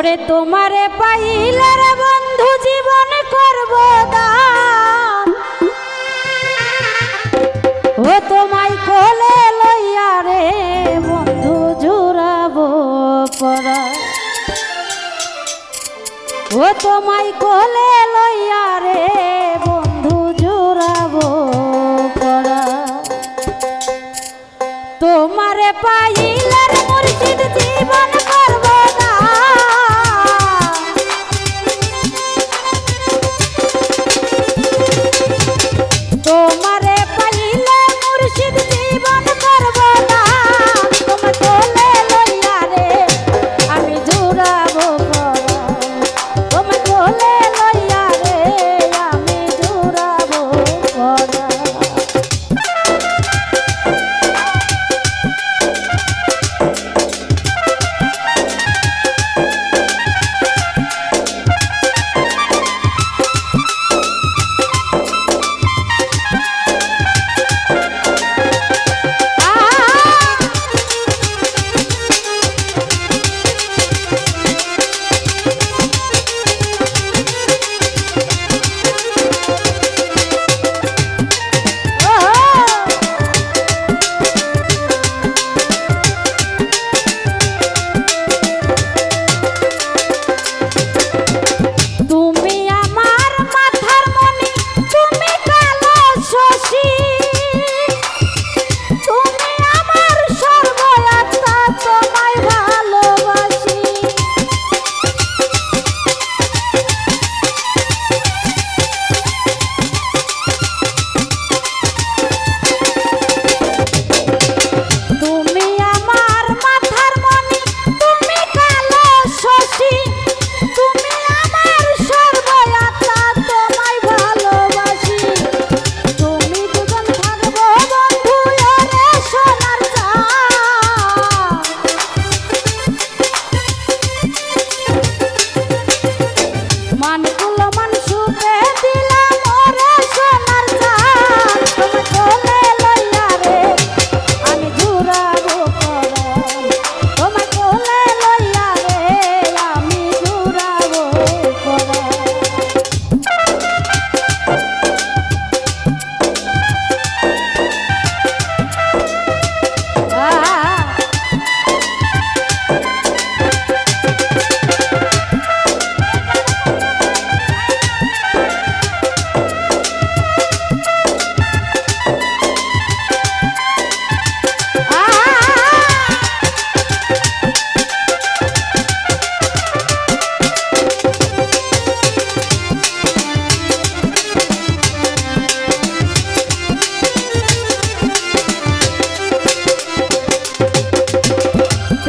ওরে তোমারে পাইলার বন্ধু জীবন করব ও তোমায় কোলে লইয়া রে বন্ধু জুড়াব পড়া ও তোমায় কোলে লইয়া রে বন্ধু জুড়াব পড়া তোমারে পাইলার মুর্শিদ জীবন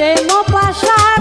প্রেম পাশার